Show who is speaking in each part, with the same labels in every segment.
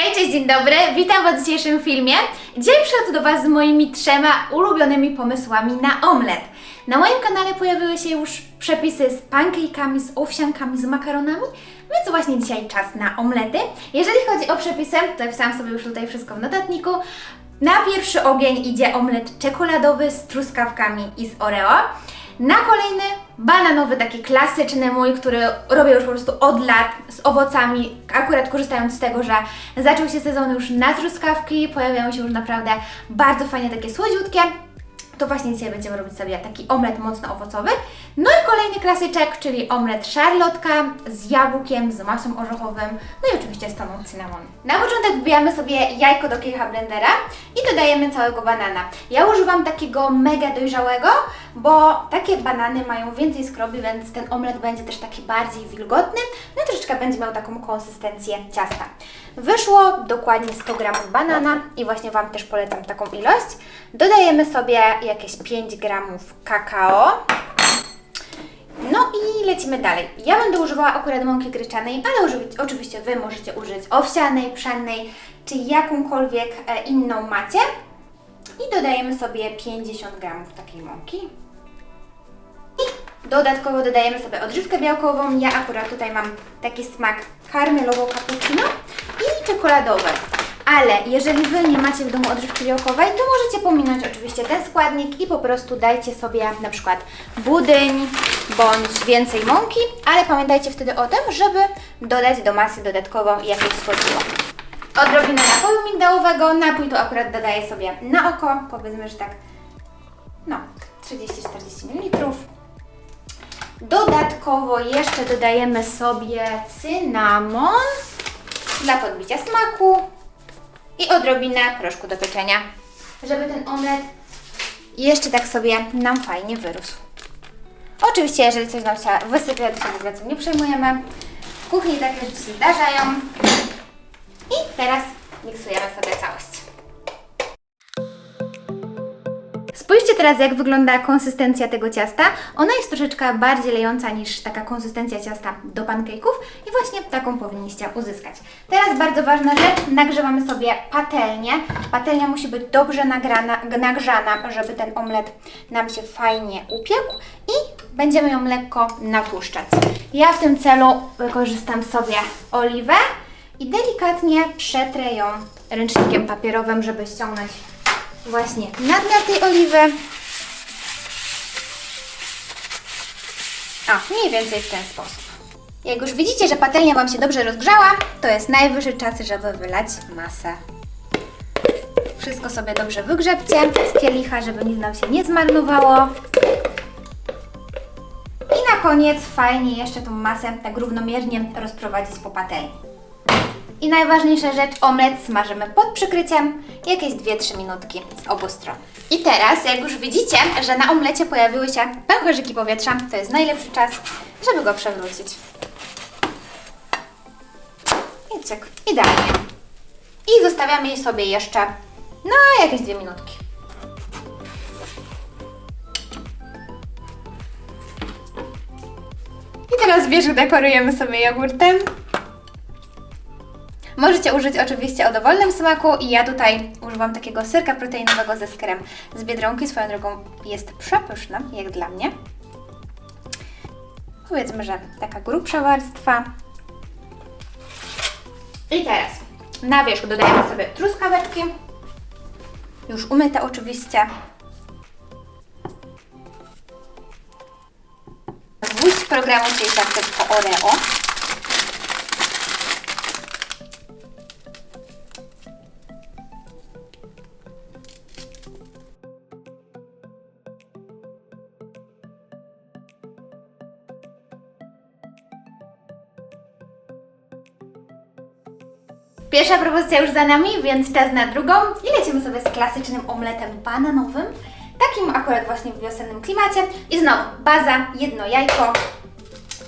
Speaker 1: Hej, cześć, dzień dobry, witam Was w dzisiejszym filmie. Dzisiaj przychodzę do Was z moimi trzema ulubionymi pomysłami na omlet. Na moim kanale pojawiły się już przepisy z pancake'ami, z owsiankami, z makaronami, więc właśnie dzisiaj czas na omlety. Jeżeli chodzi o przepisy, to wpisałam sobie już tutaj wszystko w notatniku. Na pierwszy ogień idzie omlet czekoladowy z truskawkami i z Oreo. Na kolejny bananowy, taki klasyczny mój, który robię już po prostu od lat z owocami, akurat korzystając z tego, że zaczął się sezon już na truskawki, pojawiają się już naprawdę bardzo fajnie takie słodziutkie. To właśnie dzisiaj będziemy robić sobie taki omlet mocno owocowy. No i kolejny klasyczek, czyli omlet szarlotka z jabłkiem, z masą orzechowym, no i oczywiście z toną cynamon. Na początek wbijamy sobie jajko do kielicha blendera i dodajemy całego banana. Ja używam takiego mega dojrzałego, bo takie banany mają więcej skrobi, więc ten omlet będzie też taki bardziej wilgotny, no i troszeczkę będzie miał taką konsystencję ciasta. Wyszło dokładnie 100 gramów banana i właśnie Wam też polecam taką ilość. Dodajemy sobie jakieś 5 gramów kakao. No i lecimy dalej. Ja będę używała akurat mąki gryczanej, ale oczywiście Wy możecie użyć owsianej, pszennej, czy jakąkolwiek e, inną macie. I dodajemy sobie 50 gramów takiej mąki. I dodatkowo dodajemy sobie odżywkę białkową. Ja akurat tutaj mam taki smak karmelowo cappuccino i czekoladowy. Ale jeżeli Wy nie macie w domu odżywki białkowej, to możecie pominąć oczywiście ten składnik i po prostu dajcie sobie na przykład budyń bądź więcej mąki, ale pamiętajcie wtedy o tym, żeby dodać do masy dodatkowo jakieś słodziwo. Odrobinę napoju migdałowego, napój to akurat dodaję sobie na oko, powiedzmy, że tak, no, 30-40 ml. Dodatkowo jeszcze dodajemy sobie cynamon dla podbicia smaku i odrobinę proszku do pieczenia, żeby ten omlet jeszcze tak sobie nam fajnie wyrósł. Oczywiście, jeżeli coś nam się wysypie, to się w nie przejmujemy. W kuchni takie rzeczy się zdarzają. I teraz miksujemy sobie całość. Spójrzcie teraz, jak wygląda konsystencja tego ciasta. Ona jest troszeczkę bardziej lejąca niż taka konsystencja ciasta do pancake'ów i właśnie taką powinniście uzyskać. Teraz bardzo ważna rzecz, nagrzewamy sobie patelnię. Patelnia musi być dobrze nagrana, nagrzana, żeby ten omlet nam się fajnie upiekł i będziemy ją lekko natłuszczać. Ja w tym celu wykorzystam sobie oliwę i delikatnie przetrę ją ręcznikiem papierowym, żeby ściągnąć właśnie nadmiar tej oliwy. O, mniej więcej w ten sposób. Jak już widzicie, że patelnia Wam się dobrze rozgrzała, to jest najwyższy czas, żeby wylać masę. Wszystko sobie dobrze wygrzebcie z kielicha, żeby nic nam się nie zmarnowało. I na koniec fajnie jeszcze tą masę tak równomiernie rozprowadzić po patelni. I najważniejsza rzecz, omlet smażymy pod przykryciem jakieś 2-3 minutki z obu stron. I teraz, jak już widzicie, że na omlecie pojawiły się pęcherzyki powietrza, to jest najlepszy czas, żeby go przewrócić. I cyk, idealnie. I zostawiamy je sobie jeszcze na jakieś 2 minutki. I teraz wierzch dekorujemy sobie jogurtem. Możecie użyć oczywiście o dowolnym smaku i ja tutaj używam takiego syrka proteinowego ze skerem z Biedronki. Swoją drogą jest przepyszny, jak dla mnie. Powiedzmy, że taka grubsza warstwa. I teraz na wierzch dodajemy sobie truskaweczki. Już umyte oczywiście. Gwóźdź programu, czyli ciasteczko Oreo. Pierwsza propozycja już za nami, więc czas na drugą i lecimy sobie z klasycznym omletem bananowym. Takim akurat właśnie w wiosennym klimacie. I znowu baza, jedno jajko,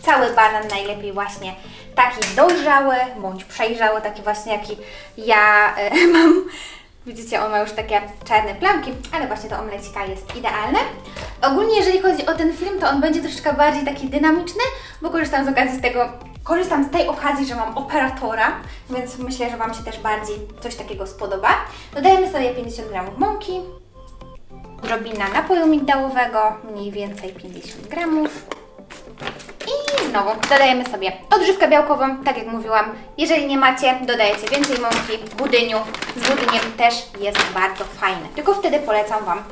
Speaker 1: cały banan najlepiej właśnie taki dojrzały, bądź przejrzały, taki właśnie jaki ja e, mam. Widzicie, on ma już takie czarne plamki, ale właśnie do omlecika jest idealne. Ogólnie jeżeli chodzi o ten film, to on będzie troszeczkę bardziej taki dynamiczny, bo korzystam z okazji z tego korzystam z tej okazji, że mam operatora, więc myślę, że Wam się też bardziej coś takiego spodoba. Dodajemy sobie 50 g mąki, drobina napoju migdałowego, mniej więcej 50 gramów. I znowu dodajemy sobie odżywkę białkową, tak jak mówiłam. Jeżeli nie macie, dodajecie więcej mąki. Budyniu z budyniem też jest bardzo fajny. Tylko wtedy polecam Wam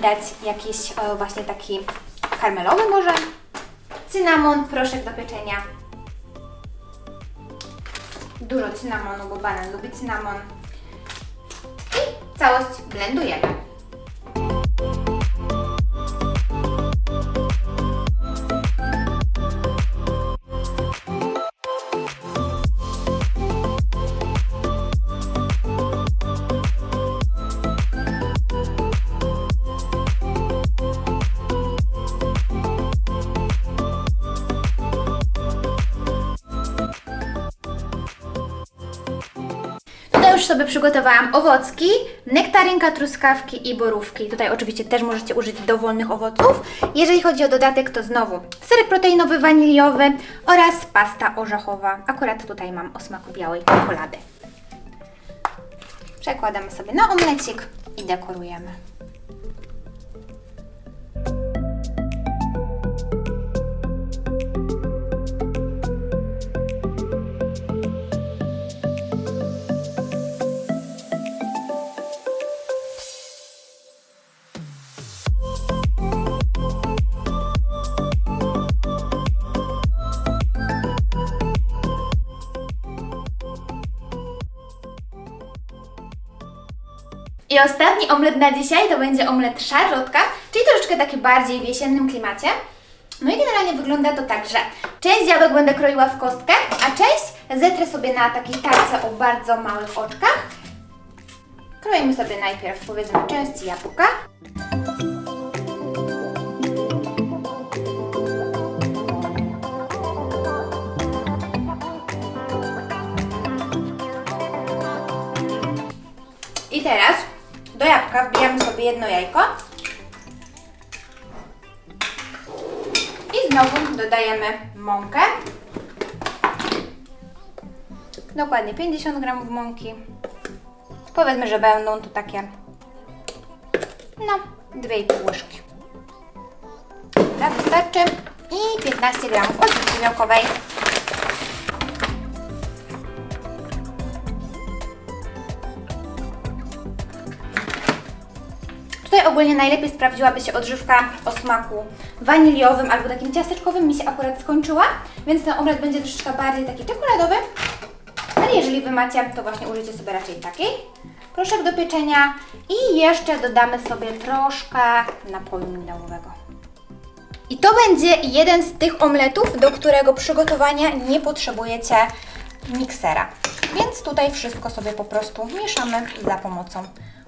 Speaker 1: dać jakiś e, właśnie taki karmelowy może. Cynamon, proszek do pieczenia. Dużo cynamonu, bo banan lubi cynamon. I całość blendujemy. Już sobie przygotowałam owocki, nektarynka, truskawki i borówki. Tutaj oczywiście też możecie użyć dowolnych owoców. Jeżeli chodzi o dodatek, to znowu serek proteinowy, waniliowy oraz pasta orzechowa. Akurat tutaj mam o smaku białej czekolady. Przekładamy sobie na omlecik i dekorujemy. Ostatni omlet na dzisiaj to będzie omlet szarlotka, czyli troszeczkę taki bardziej w jesiennym klimacie. No i generalnie wygląda to tak, że część jabłek będę kroiła w kostkę, a część zetrę sobie na takiej tarce o bardzo małych oczkach. Kroimy sobie najpierw powiedzmy część jabłka. I teraz do jabłka wbijamy sobie jedno jajko. I znowu dodajemy mąkę. Dokładnie 50 gramów mąki. Powiedzmy, że będą to takie no 2,5 łyżki. Dobra, wystarczy. I 15 gramów odżywki białkowej. Tutaj ogólnie najlepiej sprawdziłaby się odżywka o smaku waniliowym albo takim ciasteczkowym. Mi się akurat skończyła, więc ten omlet będzie troszeczkę bardziej taki czekoladowy. Ale jeżeli Wy macie, to właśnie użyjcie sobie raczej takiej. Proszek do pieczenia i jeszcze dodamy sobie troszkę napoju migdałowego. I to będzie jeden z tych omletów, do którego przygotowania nie potrzebujecie miksera. Więc tutaj wszystko sobie po prostu mieszamy za pomocą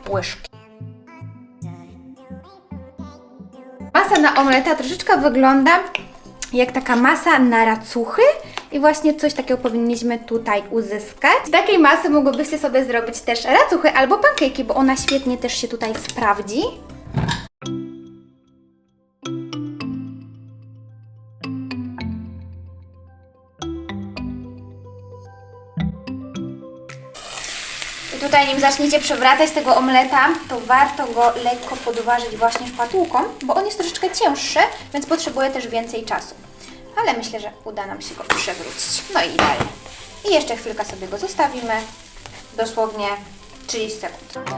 Speaker 1: łyżki. Masa na omleta troszeczkę wygląda jak taka masa na racuchy i właśnie coś takiego powinniśmy tutaj uzyskać. Z takiej masy mogłybyście sobie zrobić też racuchy albo pankejki, bo ona świetnie też się tutaj sprawdzi. Tutaj nim zaczniecie przewracać tego omleta, to warto go lekko podważyć właśnie szpatułką, bo on jest troszeczkę cięższy, więc potrzebuje też więcej czasu. Ale myślę, że uda nam się go przewrócić. No i idealnie. I jeszcze chwilkę sobie go zostawimy. Dosłownie 30 sekund.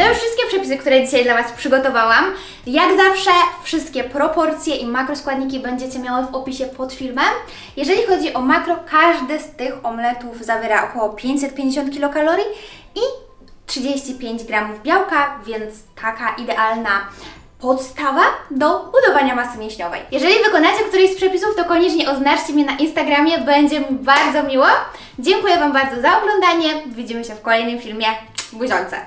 Speaker 1: To już wszystkie przepisy, które dzisiaj dla Was przygotowałam. Jak zawsze wszystkie proporcje i makroskładniki będziecie miały w opisie pod filmem. Jeżeli chodzi o makro, każdy z tych omletów zawiera około 550 kilokalorii i 35 gramów białka, więc taka idealna podstawa do budowania masy mięśniowej. Jeżeli wykonacie któryś z przepisów, to koniecznie oznaczcie mnie na Instagramie, będzie mi bardzo miło. Dziękuję Wam bardzo za oglądanie. Widzimy się w kolejnym filmie. Buziące!